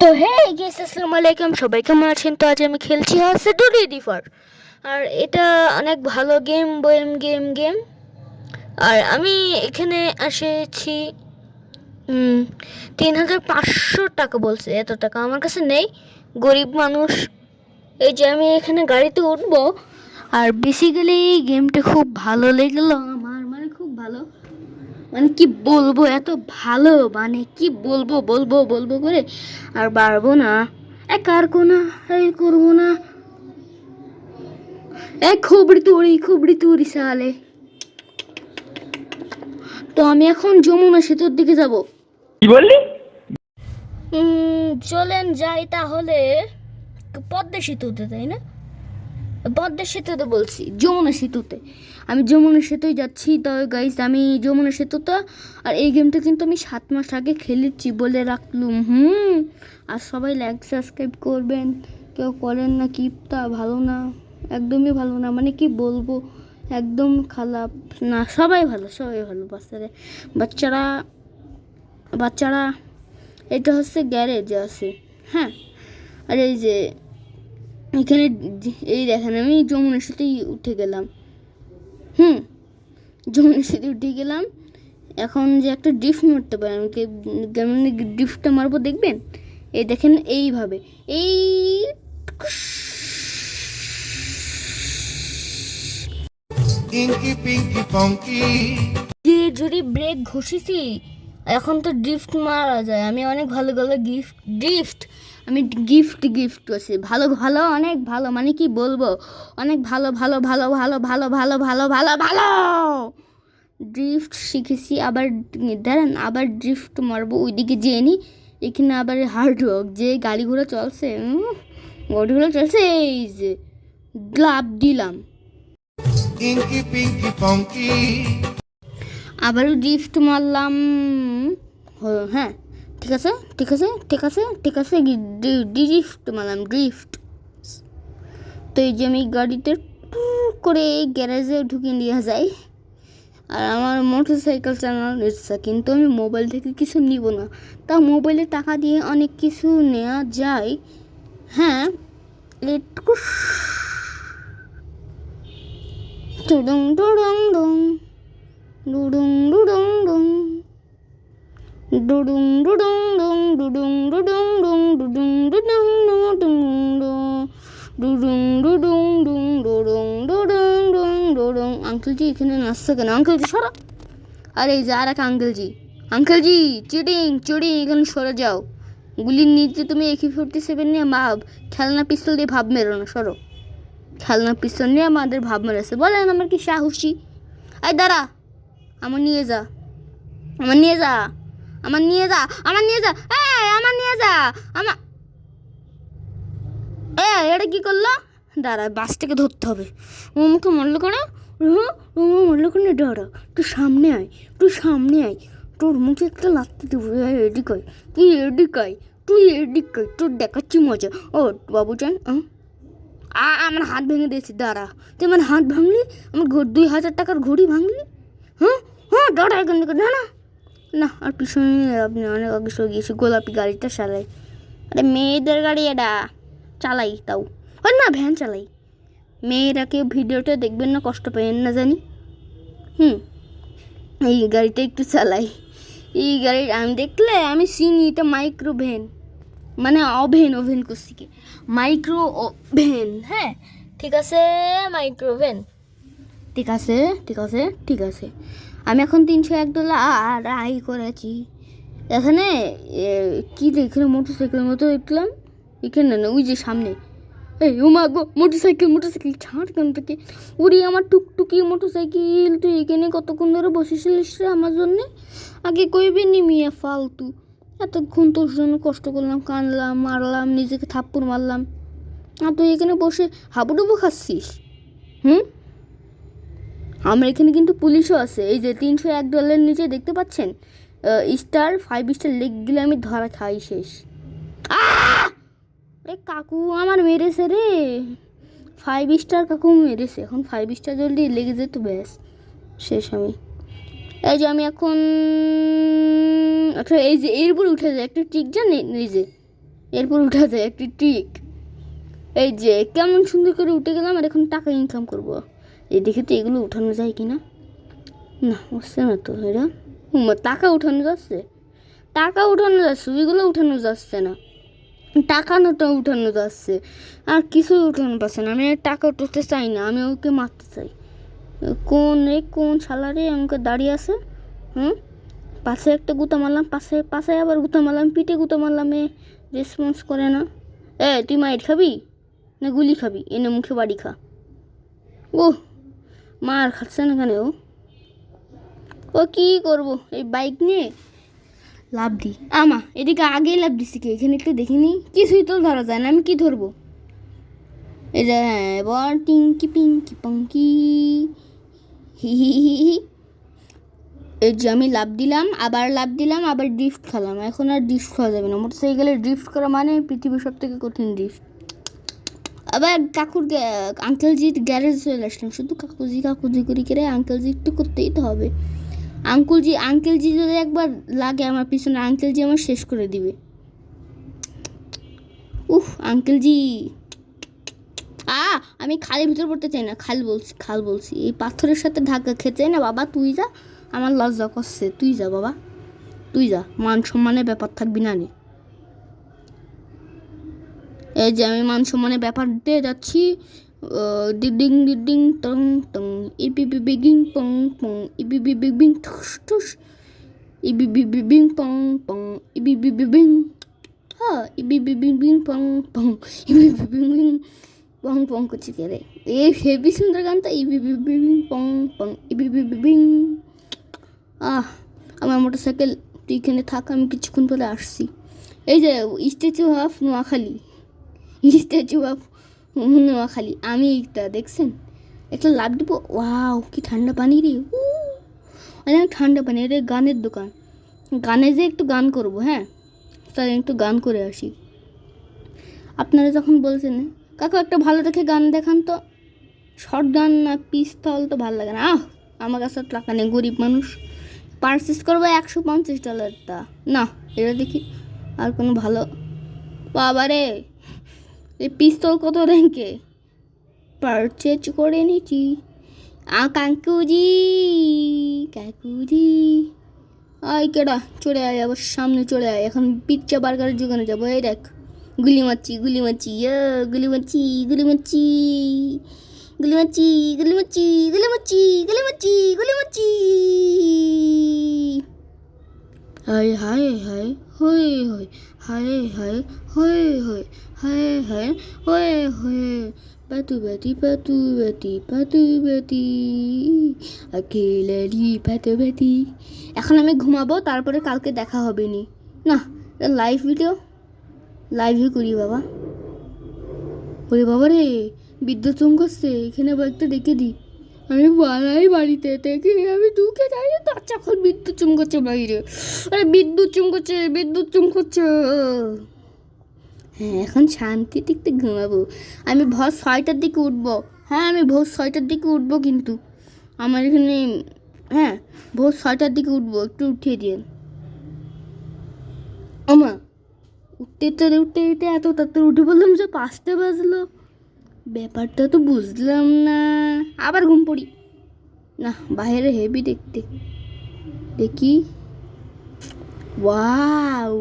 তো হে গেস আসসালামু আলাইকুম। সবাই কেমন আছেন? তো আজ আমি খেলছি হচ্ছে ডুডি ডিফার আর এটা অনেক ভালো গেম, বয়েম গেম গেম। আর আমি এখানে এসেছি তিন হাজার পাঁচশো টাকা বলছে, এত টাকা আমার কাছে নেই। গরিব মানুষ, এই যে আমি এখানে গাড়িতে উঠবো। আর বেসিক্যালি এই গেমটা খুব ভালো লেগেলো আমার মানে খুব ভালো মানে কি বলব এত ভালো মানে কি বলব বলব বলব করে আর পারব না। এ কারকো না এই করব না। এ খুবড়ি তুড়ি খুবড়ি তুড়ি সালে তো আমি এখন যমুনা সেতুর দিকে যাব। কি বললি? চলেন যাই তাহলে পদ্মা সেতুতে তাই না? পদ্মা সেতুতে বলছি, যমুনা সেতুতে। আমি যমুনা সেতুই যাচ্ছি তো গাইস আমি যমুনা সেতুতে। আর এই গেমটা কিন্তু আমি সাত মাস আগে খেলেছি বলে রাখলুম, হুম। আর সবাই লাইক সাবস্ক্রাইব করবেন। কেউ করেন না কি তা ভালো না, একদমই ভালো না। মানে কি বলব, একদম খারাপ না, সবাই ভালো সবাই ভালো। বাচ্চারা বাচ্চারা বাচ্চারা, এটা হচ্ছে গ্যারেজ আছে হ্যাঁ। আর এই যে এখানে এই দেখেন আমি যমুনার সাথেই উঠে গেলাম। হুম যমুনার সাথে উঠে গেলাম। এখন যে একটা ড্রিফট মারতে পারি আমি কেমন ড্রিফটটা মারবো দেখবেন? এই দেখেন এইভাবে এই যে যদি ব্রেক ঘষেছি এখন তো ড্রিফট মারা যায়। আমি অনেক ভালো ভালো গিফট ড্রিফট আমি গিফট গিফট করছি। ভালো ভালো অনেক ভালো মানে কি বলব? অনেক ভালো ভালো ভালো ভালো ভালো ভালো ভালো ভালো ভালো! ড্রিফট শিখেছি আবার দাঁড়ান আবার ড্রিফট মারবো ওইদিকে যেয়ে নি। এখানে আবার হার্ড ওয়ার্ক যে গাড়ি ঘোড়া চলছে গাড়ি ঘোড়া চলছে এই যে গ্লাভ দিলাম. আবারও ড্রিফট মারলাম। হ্যাঁ। ঠিক আছে? ঠিক আছে? ঠিক আছে? ঠিক আছে? ড্রিফট মারলাম ড্রিফট তো এই যে আমি গাড়িতে করে গ্যারেজে ঢুকিয়ে নিয়ে যাই। আর আমার মোটর সাইকেল চালানোর ইচ্ছা, কিন্তু আমি মোবাইল থেকে কিছু নিব না। তা মোবাইলে টাকা দিয়ে অনেক কিছু নেওয়া যায়। হ্যাঁ এটুকু টুডুং টুডুং ডুং ডুডুং ডুডুং ডুং ডুডুং ডুডুং ডুং ডুডুং ডুডুং ডুং ডুডুং ডুডুং ডুং ডুডুং ডুডুং ডুং ডুডুং ডুডুং ডুং ডুডুং আঙ্কেলজি, এখানে নাচছে কেন? আঙ্কেলজি, সরো। আরে, এই যে এক আঙ্কেলজি। আঙ্কেলজি, চিটিং চিটিং, এখানে সরে যাও। গুলির নিচে তুমি একে ফোরটি সেভেন নিয়ে ভাব। খেলনা পিস্তল দিয়ে ভাব মেরো না, সরো। খেলনা পিস্তল নিয়ে আমাদের ভাব মেরেছে। বলেন, আমার কি সাহসী? এই, দাঁড়া। আমার নিয়ে যা। আমার নিয়ে যা। আমার নিয়ে যা, আমার নিয়ে যা। এই, আমার নিয়ে যা, আমার এ এটা কি করল? দাঁড়া, বাসটাকে ধরতে হবে। ও মুখে মরলো কেন? হুম ও মরলো কেন? দাঁড়া তুই সামনে আয় তুই সামনে আয়। তোর মুখে একটা লাগতে দেবো এদিক আয় তুই এদিক আয় তুই এদিক আয় তোর দেখাচ্ছি মজা। ও বাবুজান আহ আ? আমার হাত ভেঙে দিয়েছি, দাঁড়া। তুই আমার হাত ভাঙলি? আমার দুই হাজার টাকার ঘড়ি ভাঙলি? হ্যাঁ? হ্যাঁ দাঁড়া এখান থেকে না, আর পিছনে আপনি অনেক আগে সরে গিয়েছি, গোলাপি গাড়িটা চালাই। আরে মেয়েদের গাড়ি এটা। চালাই তাও। ও না, ভ্যান চালাই। মেয়েরা কেউ ভিডিওটা দেখবেন না, কষ্ট পেয়েন না জানি। হুম, এই গাড়িটা একটু চালাই। এই গাড়ি আমি দেখলে আমি চিনি, এটা মাইক্রো ভ্যান মানে ওভেন ওভেন করছি কি? মাইক্রো ওভেন হ্যাঁ? ঠিক আছে মাইক্রো ওভেন ঠিক আছে ঠিক আছে ঠিক আছে। আমি এখন তিনশো এক ডলার আর আই করেছি। এখানে কি এখানে মোটর সাইকেলের মতো দেখলাম। এখানে না ওই যে সামনে। এই, ও মা গো মোটর সাইকেল মোটর সাইকেল ছাড় কেন থেকে উড়ি আমার টুকটুকি মোটর সাইকেল তুই এখানে কতক্ষণ ধরে বসেছিলিস রে আমার জন্যে? আগে কইবি নি মিয়া, ফালতু। এতক্ষণ তোর জন্য কষ্ট করলাম কানলাম মারলাম, নিজেকে থাপ্পড় মারলাম। আর তুই এখানে বসে হাবুডুবু খাচ্ছিস? হুম? আমার এখানে কিন্তু পুলিশও আছে। এই যে তিনশো এক ডলারের নিচে দেখতে পাচ্ছেন? স্টার ফাইভ স্টার লেগ গেলে আমি ধরা খাই শেষ! আরে কাকু আমার মেরেছে রে। ফাইভ স্টার কাকু মেরেছে। এখন ফাইভ স্টার জলদি লেগে যেত, ব্যাস। শেষ আমি। এই যে আমি এখন আচ্ছা এই যে এরপর উঠে যায় একটা টিক জান এই যে, এরপর উঠে যায় একটি ট্রিক এই যে কেমন সুন্দর করে উঠে গেলাম আর এখন টাকা ইনকাম করব। এই দেখে তো এগুলো উঠানো যায় কি না? না হচ্ছে না তো উম্মা, টাকা উঠানো যাচ্ছে। টাকা উঠানো যাচ্ছে ওইগুলো উঠানো যাচ্ছে না। টাকা নোটা উঠানো যাচ্ছে। আর কিছুই উঠানো পারছে না। আমি টাকা উঠতে চাই না আমি ওকে মারতে চাই। কোন রে কোন সালারে আমাকে দাঁড়িয়ে আছে? হুম? পাশে একটা গুতা মারলাম পাশে পাশে আবার গুতা মারলাম পিঠে গুতা মারলাম এ রেসপন্স করে না। এ তুই মাইর খাবি? না গুলি খাবি? এনে মুখে বাড়ি খা। ও মার খাচ্ছে না কেন ও? ও কী করব? এই বাইক নিয়ে? লাভ দি। আমা এদিকে আগেই লাভ দিছি কি? এখানে একটু দেখিনি কিছুই তো ধরা যায় না আমি কি ধরবো? এই যে হ্যাঁ এবার টিঙ্কি পিঙ্কি পঙ্কি। হি হি হি হি এই যে আমি লাভ দিলাম আবার লাভ দিলাম আবার ড্রিফট খেলাম। এখন আর ড্রিফট খাওয়া যাবে না। মোটরসাইকেলে ড্রিফট করা মানে পৃথিবীর সব থেকে কঠিন ড্রিফট আবার কাকুর আঙ্কেলজির গ্যারেজ চলে আসলাম। শুধু কাকুজি কাকুজি করি করে আঙ্কেলজি একটু করতেই তো হবে। আঙ্কুলজি আঙ্কেলজি যদি একবার লাগে আমার পিছনে আঙ্কেলজি আমার শেষ করে দিবে। উফ আঙ্কেলজি আ, আমি খালের ভিতর পড়তে চাই না। খাল বলছি খাল বলছি। এই পাথরের সাথে ধাক্কা খেতে না, বাবা, তুই যা। আমার লজ্জা করছে। তুই যা, বাবা। তুই যা। মান সম্মানের ব্যাপার থাকবি না রে। এই যে আমি মান সম্মানের ব্যাপার দিয়ে যাচ্ছি ডিডিং ডিডিং টং টং ইপি বিবি গিং পং পং ইবি বিবি বিং ঠুস ঠুস ইবি বিবি পং পং ইবি বিবি হ্যাঁ ইবি বিবি পং পং ইবি বিবি পং পং করছি কে রে এই হেভি সুন্দর গানটা ইবি বিবি পং পং ইবি বিবি আহ আমার মোটর সাইকেল তুই এখানে থাক আমি কিছুক্ষণ পরে আসছি এই যে statue of Noakhali statue of Noakhali, আমি একটা দেখছেন? একটা লাভ দেবো ওয়াও, কি ঠান্ডা পানি রে অনেক ঠান্ডা পানি, এটা গানের দোকান। গানে যে একটু গান করব হ্যাঁ? তাহলে একটু গান করে আসি। আপনারা যখন বলছেন, কাকু, একটা ভালো দেখে গান দেখান তো। শর্ট গান না পিস্তল তো ভালো লাগে না। আহ, আমার কাছে টাকা নেই, গরিব মানুষ। পারচেস করব একশো পঞ্চাশ ডলারটা। না, এটা দেখি আর কোনো ভালো বাবারে! এই পিস্তল কত র্যাঙ্কে পারচেজ করে নিচ্ছি আ, কাকুজি কাকুজি। আয় কেডা, চলে আয়, আবার সামনে চলে আয়। এখন পিৎজা বার্গারের দোকানে যাব। এই দেখ, গুলি মারছি গুলি মারছি গুলি মারছি গুলি মারছি গুলি মারছি গুলি মারছি গুলি মারছি গুলি মারছি গুলি মারছি। হায় হায় হায় হয়ে হয়ে হায় হায় হয়ে হয়ে হায় হায় হয়ে হয়ে পাতু বাতি পাতু বাতি পাতু বাতি আকেলারি পাতু বাতি এখন আমি ঘুমাবো, তারপরে কালকে দেখা হবে নি। না লাইভ ভিডিও লাইভই করি বাবা। ওরে বাবা রে বিদ্যুৎ চমকাচ্ছে এখানে একটা ডেকে দিই। আমি বাড়াই বাড়িতে থেকে আমি ঢুকে যাই দরজা খোল বিদ্যুৎ চমকাচ্ছে বাইরে। আরে বিদ্যুৎ চমকাচ্ছে বিদ্যুৎ চমকাচ্ছে। হ্যাঁ এখন শান্তি টিকতে ঘুমাবো। আমি ভোর ছয়টার দিকে উঠবো। হ্যাঁ আমি ভোর ছয়টার দিকে উঠবো কিন্তু। আমার এখানে হ্যাঁ ভোর ছয়টার দিকে উঠবো। একটু উঠিয়ে দিন। আমা উঠতে উঠতে উঠতে এত তাড়াতাড়ি উঠে বললাম যে পাঁচটা বাজলো। ব্যাপারটা তো বুঝলাম না। আবার ঘুম পড়ি। না, বাইরে হেভি দেখতে। দেখি। ওয়াও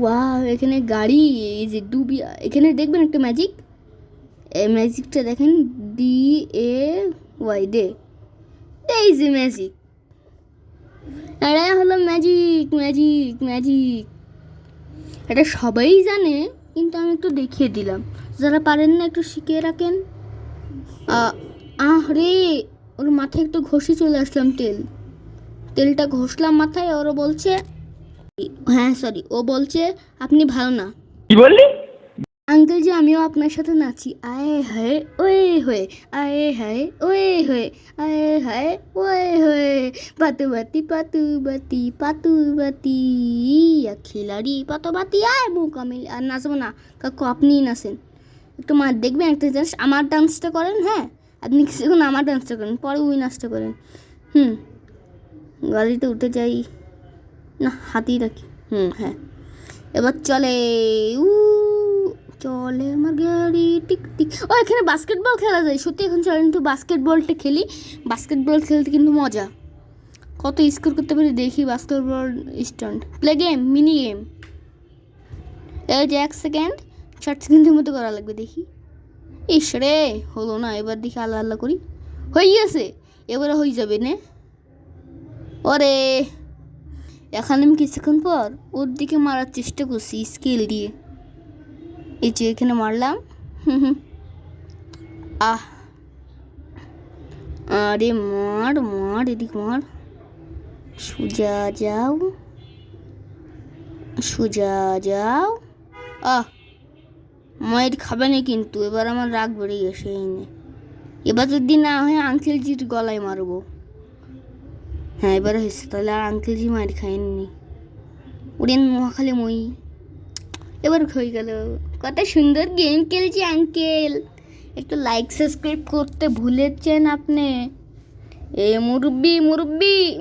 ওয়াও এখানে গাড়ি, এই যে ডুবি এখানে দেখবেন একটা ম্যাজিক এই ম্যাজিকটা দেখেন ডি এ ওয়াই দে। এই যে ম্যাজিক এটা হলো ম্যাজিক ম্যাজিক ম্যাজিক এটা সবাই জানে, কিন্তু আমি একটু দেখিয়ে দিলাম। যারা পারেন না একটু শিখিয়ে রাখেন। আহ রে ওর মাথায় একটু ঘষে চলে আসলাম তেল। তেলটা ঘষলাম মাথায় ওরা বলছে হ্যাঁ সরি ও বলছে আপনি ভালো না। কি বললি? আঙ্কেল যে আমিও আপনার সাথে নাচি। আয়ে হায় ওয়ে হয়ে আয়ে হায় ওয়ে হয়ে আয়ে হায় ওয়ে হয়ে। পাতু বাতি পাতু বাতি পাতু বাতি খিলাড়ি পাতু বাতি আয় মুখ আমি আর নাচবো না। কাকু আপনিই নাচেন। একটু মা দেখবেন একটা জাস্ট আমার ডান্সটা করেন হ্যাঁ? আপনি কিছুক্ষণ আমার ডান্সটা করেন, পরে ওই নাচটা করেন। হুম গাড়িতে উঠে যাই। না হাতেই রাখি। হুম হ্যাঁ। এবার চলে, উ, চলে আমার গাড়ি, টিক টিক। ও, এখানে বাস্কেটবল খেলা যায়। সত্যি এখন চলে কিন্তু বাস্কেটবলটা খেলি। বাস্কেটবল খেলতে কিন্তু মজা। কত স্কোর করতে পারি দেখি basketball stand play game mini game এই যে, এক সেকেন্ড ষাট সেকেন্ডের মতো করা লাগবে দেখি। ইস রে, হলো না, এবার দেখি আল্লাহ আল্লাহ করি। হয়ে গেছে, এবারে হয়ে যাবে নে। ওরে, এখন আমি কিছুক্ষণ পর ওর দিকে মারার চেষ্টা করছি স্কেল দিয়ে। এই যে এখানে মারলাম, হুম হুম। আহ। আরে মার মার, এদিক মার। সোজা যাও। সোজা যাও। আহ। মায়ের খাবে না কিন্তু, এবার আমার রাগ বেড়ে গেছে এই নিয়ে। এবার যদি না হয় আঙ্কেলজির গলায় মারবো। হ্যাঁ এবার হয়েছে, তাহলে আর আঙ্কেলজি মায়ের খায়নি। উড়েন মহাখালী মই। এবার হয়ে গেল। কত সুন্দর গেম খেলছি আঙ্কেল একটু লাইক সাবস্ক্রাইব করতে ভুলেছেন আপনি। এ মুরব্বি মুরব্বি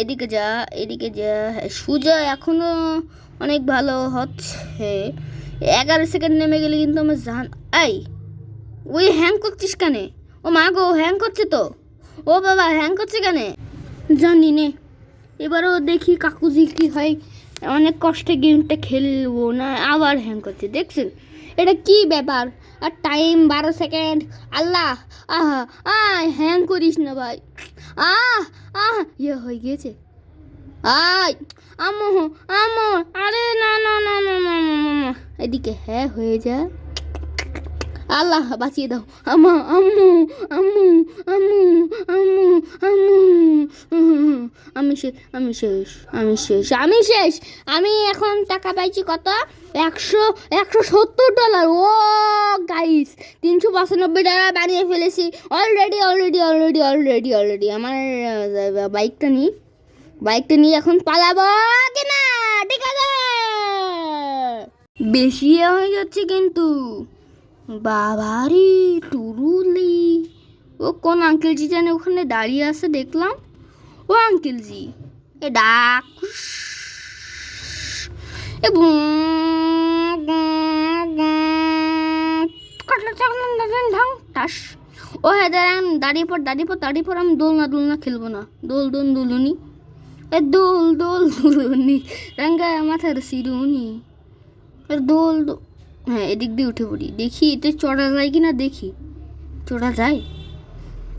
এদিকে যা এদিকে যা। সুজা এখনও অনেক ভালো হচ্ছে। এগারো সেকেন্ড নেমে গেলে কিন্তু আমার জান আই ওই হ্যাং করছিস কেন? ও মা গো হ্যাং করছে তো। ও বাবা হ্যাং করছে কেন? জানি নে। এবারও দেখি কাকুজি কি হয়। অনেক কষ্টে গেমটা খেলব না, আবার হ্যাং করছে। দেখছেন? এটা কি ব্যাপার আর টাইম বারো সেকেন্ড আল্লাহ আহা আহ হ্যাং করিস না ভাই আহ আহ ইয়ে হয়ে গিয়েছে আয় আমো আমো আরে না না না না না এদিকে হ্যাঁ হয়ে যায় আল্লাহ, বাঁচিয়ে দাও। আমা আম্মু আম্মু আম্মু আম্মু আম্মু। আমি শেষ আমি শেষ আমি শেষ আমি শেষ। আমি এখন টাকা পাইছি কত? একশো একশো সত্তর ডলার ও গাইস তিনশো পঁচানব্বই ডলার বানিয়ে ফেলেছি। Already already already already already আমার বাইকটা নিই বাইকটা নিয়ে এখন পালাবো কিনা? ঠিক আছে? বেশি হয়ে যাচ্ছে কিন্তু। বাবারি টুরুলি ও কোন আঙ্কেলজি জানে ওখানে দাঁড়িয়ে আছে দেখলাম। ও আঙ্কেলজি এ ডাক। এ টাস ও হ্যাঁ দাঁড়ান দাঁড়িয়ে পর দাঁড়িয়ে পর দাঁড়িয়ে পর আমি দোলনা দোলনা খেলব না। দোল দোল, দুলুনি। এ দোল দোল, দুলুনি রাঙ্গা মাথার সিরুনি এ দোল দোল হ্যাঁ এদিক দিয়ে উঠে পড়ি দেখি এতে চড়া যায় কি না দেখি চড়া যায়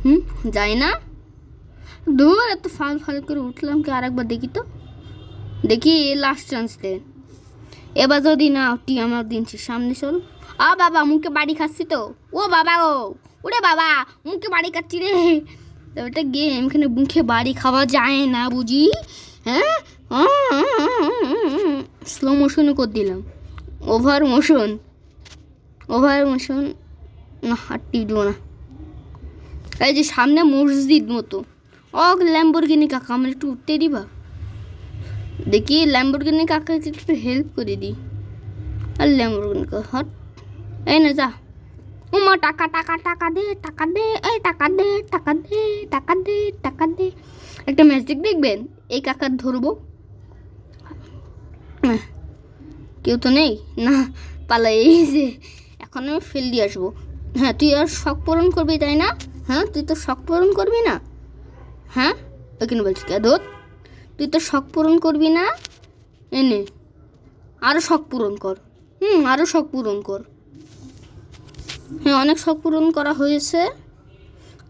হুম যায় না দূর এত ফাল ফাল করে উঠলাম কি আরেকবার দেখি তো দেখি লাস্ট চান্স দে এবার যদি না উঠি আমার দিন। সামনে চল আ বাবা মুখে বাড়ি খাচ্ছি তো ও বাবা ও ওরে বাবা মুখে বাড়ি খাচ্ছি রে ওটা গেম এখানে মুখে বাড়ি খাওয়া যায় না বুঝি হ্যাঁ স্লো মোশনে করে দিলাম ওভার মোশন ওভার মোশন না টিপ দেবো না। এই যে সামনে মসজিদ মতো। ও ল্যাম্বরগিনি কাকা, আমার একটু উঠতে দিবা? দেখি ল্যাম্বরগিনি কাকাকে একটু হেল্প করে দিই। আর ল্যাম্বরগিনি হট। এই না, যা। উমা টাকা টাকা টাকা দে টাকা দে, এই টাকা দে টাকা দে টাকা দে টাকা দে। একটা ম্যাজিক দেখবেন? এই কাকার ধরবো আহ, কেউ তো নেই? না, পালাই এই যে, এখন আমি ফেল দিয়ে আসব। হ্যাঁ তুই আর শখ পূরণ করবি তাই না? হ্যাঁ তুই তো শখ পূরণ করবি না? হ্যাঁ? ওখানে বলছি, কে, ধর। তুই তো শখ পূরণ করবি না? এনে আরও শখ পূরণ কর। হুম আরও শখ পূরণ কর। হ্যাঁ অনেক শখ পূরণ করা হয়েছে।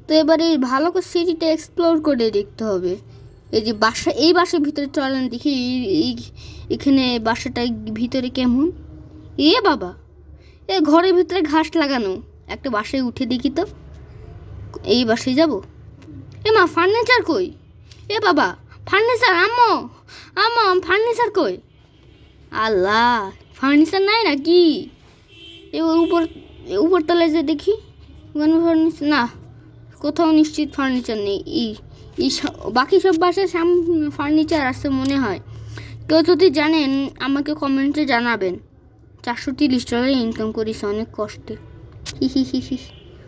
তো এবার এই ভালো করে সিটিটা এক্সপ্লোর করে দেখতে হবে। এই যে বাসা, এই বাসার ভিতরে চলেন দেখি এখানে বাসাটার ভিতরে কেমন? এ বাবা, এ ঘরের ভিতরে ঘাস লাগানো। একটা বাসায় উঠে দেখি তো। এই বাসায় যাব? এ মা ফার্নিচার কই? এ বাবা ফার্নিচার আম্মু আম্মু ফার্নিচার কই? আল্লাহ ফার্নিচার নাই নাকি? এ ওর উপর উপরতলায় যে দেখি ফার্নিচার না, কোথাও নিশ্চিত ফার্নিচার নেই। সব- বাকি সব বাসায় সাম ফার্নিচার আছে মনে হয়। কেউ যদি জানেন, আমাকে কমেন্টে জানাবেন। চারশো তিরিশ ডলার ইনকাম করিস অনেক কষ্টে। হি হি হি।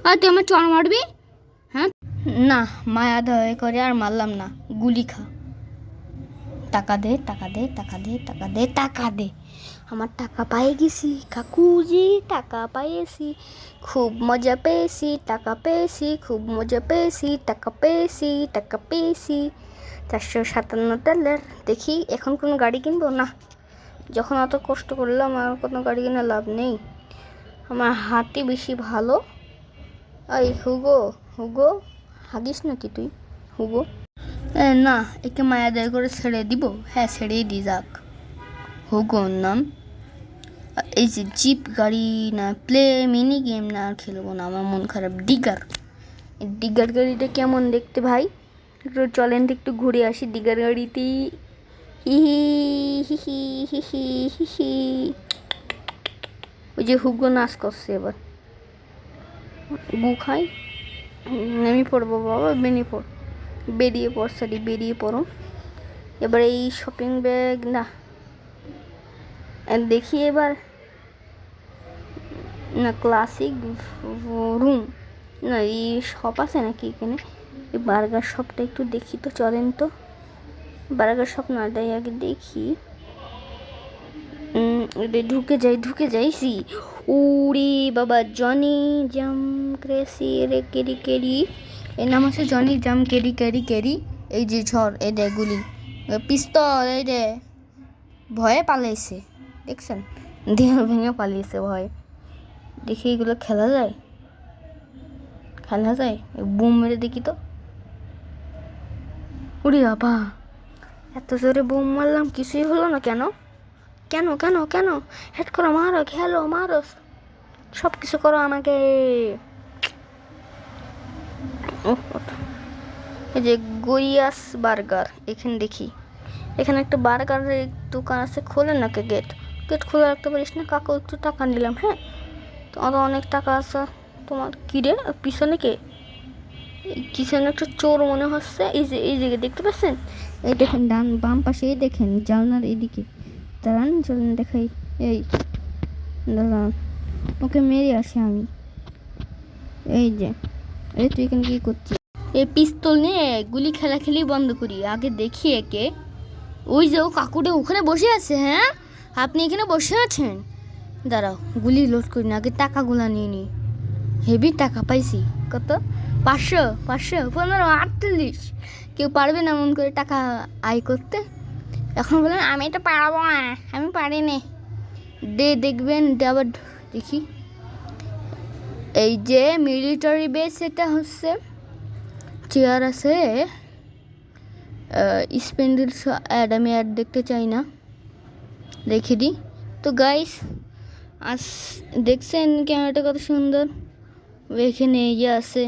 আর, তুই আমার চড় মারবি? হ্যাঁ? না, মায়া দয়া করে আর মারলাম না। গুলি খা। টাকা দে টাকা দে টাকা দে টাকা দে টাকা দে। আমার টাকা পেয়ে গেছি কাকুজি টাকা পেয়েছি, খুব মজা পেয়েছি, টাকা পেয়েছি, খুব মজা পেয়েছি, টাকা পেয়েছি টাকা পেয়েছি। চারশো সাতান্ন তেলের দেখি এখন কোনো গাড়ি কিনবো? না, যখন অত কষ্ট করলাম আমার কোনো গাড়ি কিনে লাভ নেই। আমার হাতি বেশি ভালো। এই হুগো হুগো, হাগিস নাকি তুই? হুগো? না, একে মায়া দয়া করে ছেড়ে দিব। হ্যাঁ ছেড়েই দি, যাক। হুগো নাম? এই যে জিপ গাড়ি না প্লে মিনি গেম না আর খেলব না, আমার মন খারাপ। ডিগার ডিগার গাড়িটা কেমন দেখতে ভাই? একটু চলেন একটু ঘুরে আসি ডিগার গাড়িতে। হি হি হি হি হি হি হি ওই যে হুগো নাচ করছে এবার। গু খাই নেমে পড়ব বাবা, বেরিয়ে পড়। বেরিয়ে পড় সরি বেরিয়ে পড়ো। এবার এই শপিং ব্যাগ না। দেখি এবার না ক্লাসিক রুম না, এই শপ আছে নাকি এখানে? এই বার্গার শপটা একটু দেখি তো, চলেন তো। বার্গার শপ না, তাই আগে দেখি। ঢুকে যাই ঢুকে যাই সি উড়ি বাবা, জনি জাম ক্রেসি, রে কেরি কেরি। এর নাম আছে Johnny jam Carrie Carrie Carrie. এই যে ঝড়, এই দে গুলি। পিস্তল, এই দে। ভয়ে পালাইছে, দেখছেন? দেহ ভেঙে পালিয়েছে, ভয়ে। দেখি এগুলো খেলা যায়? খেলা যায়? বুম মেরে দেখি তো। উড়ি বাবা, এত জোরে বুম মারলাম, কিছুই হলো না কেন? কেন কেন কেন? হেড করো, মারো, খেলো, মারো। সব কিছু করো আমাকে। এই যে গরিয়াস বার্গার, এখানে দেখি। এখানে একটা বার্গারের দোকান আছে, খোলে নাকি গেট গেট খোলা রাখতে পারিস না, কাকু একটু টাকা নিলাম হ্যাঁ? তোমার অনেক টাকা আছে। তোমার কিরে? পিছনে কে? পিছনে একটা চোর মনে হচ্ছে। এই যে, এই দিকে দেখতে পাচ্ছেন? এই দেখেন ডান বাম পাশে, এই দেখেন জানলার এদিকে। দাঁড়ান, চলুন দেখাই। এই, দাঁড়ান। ওকে মেরে আসি আমি। এই যে, এই তুই এখানে কি করছিস? এই পিস্তল নিয়ে গুলি খেলা খেলি বন্ধ করি। আগে দেখি একে। ওই যে ও কাকুটা ওখানে বসে আছে হ্যাঁ? আপনি এখানে বসে আছেন? দাঁড়াও, গুলি লোড করি না, আগে টাকাগুলো নিয়ে নিই হেভি টাকা পাইছি। কত? পাঁচশো পাঁচশো, পনেরো, আটচল্লিশ। কেউ পারবে না এমন করে টাকা আয় করতে? এখন বলেন আমি এটা পারব না, আমি পারি না দে, দেখবেন আবার দেখি। এই যে মিলিটারি বেস এটা হচ্ছে চেয়ার আছে। স্পেন্ডের অ্যাড আমি অ্যাড দেখতে চাই না। রেখে দিই তো গাইস আস, দেখছেন ক্যামেরাটা কত সুন্দর? এখানে ইয়ে আছে।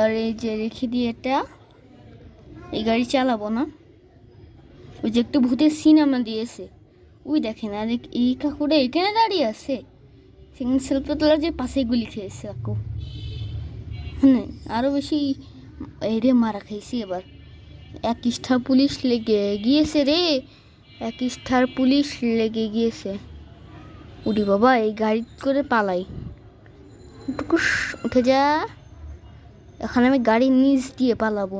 আর এই যে রেখে দিই এটা এই গাড়ি চালাবো না। ওই যে একটু ভূতের সিনেমা দিয়েছে। ওই দেখেন, আর এই কাকুটা এখানে দাঁড়িয়ে আছে। সেখানে সেলফি তোলার যে পাশে গুলি খেয়েছে কাকু। হ্যাঁ আরও বেশি এরে মারা খাইছি এবার। এক পুলিশ লেগে গিয়েছে রে। এক পুলিশ লেগে গিয়েছে। উঠি বাবা, এই গাড়ি করে পালাই। টুকুস, উঠে যা। এখন আমি গাড়ির নিচ দিয়ে পালাবো।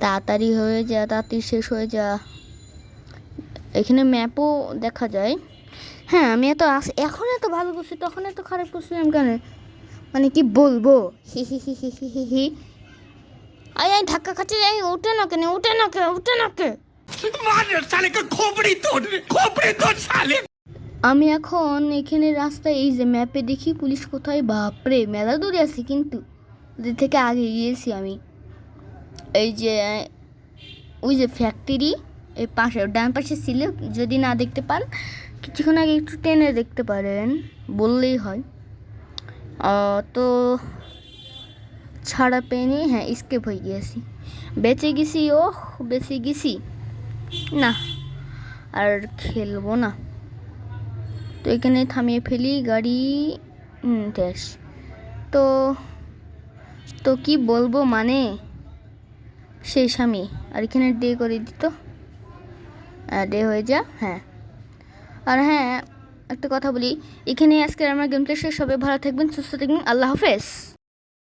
তাড়াতাড়ি হয়ে যা, তাড়াতাড়ি শেষ হয়ে যা। এখানে ম্যাপও দেখা যায়। হ্যাঁ আমি এত এখন এত ভালো করছি তখন এত খারাপ করছিলাম কেন? মানে কি বলব? হি হি হি হি হি হি ধাক্কা খাচ্ছে যাই উঠে না কেন উঠে না কে উঠে না কে আমি এখন এখানে রাস্তায় এই যে ম্যাপে দেখি পুলিশ কোথায়? বাপরে, মেলা দূরে আছি কিন্তু। ওদের থেকে আগে গিয়েছি আমি। এই যে, ওই যে ফ্যাক্টরি এই পাশে, ডান পাশে ছিল। যদি না দেখতে পান, কিছুক্ষণ আগে একটু টেনে দেখতে পারেন, বললেই হয়। তো ছাড়া পেনি হ্যাঁ স্কেপ হয়ে গিয়েছি। বেঁচে গেছি ও বেঁচে গেছি। না, আর খেলব না। তো এখানে থামিয়ে ফেলি, গাড়ি শেষ তো তো কি বলব মানে? সেই স্বামী আর এখানে ডে করে দিত ডে হয়ে যা হ্যাঁ। আর হ্যাঁ একটা কথা বলি। এখানে আজকে আমার গেমটা শেষ হবে। ভালো থাকবেন, সুস্থ থাকবেন। আল্লাহ হাফেজ।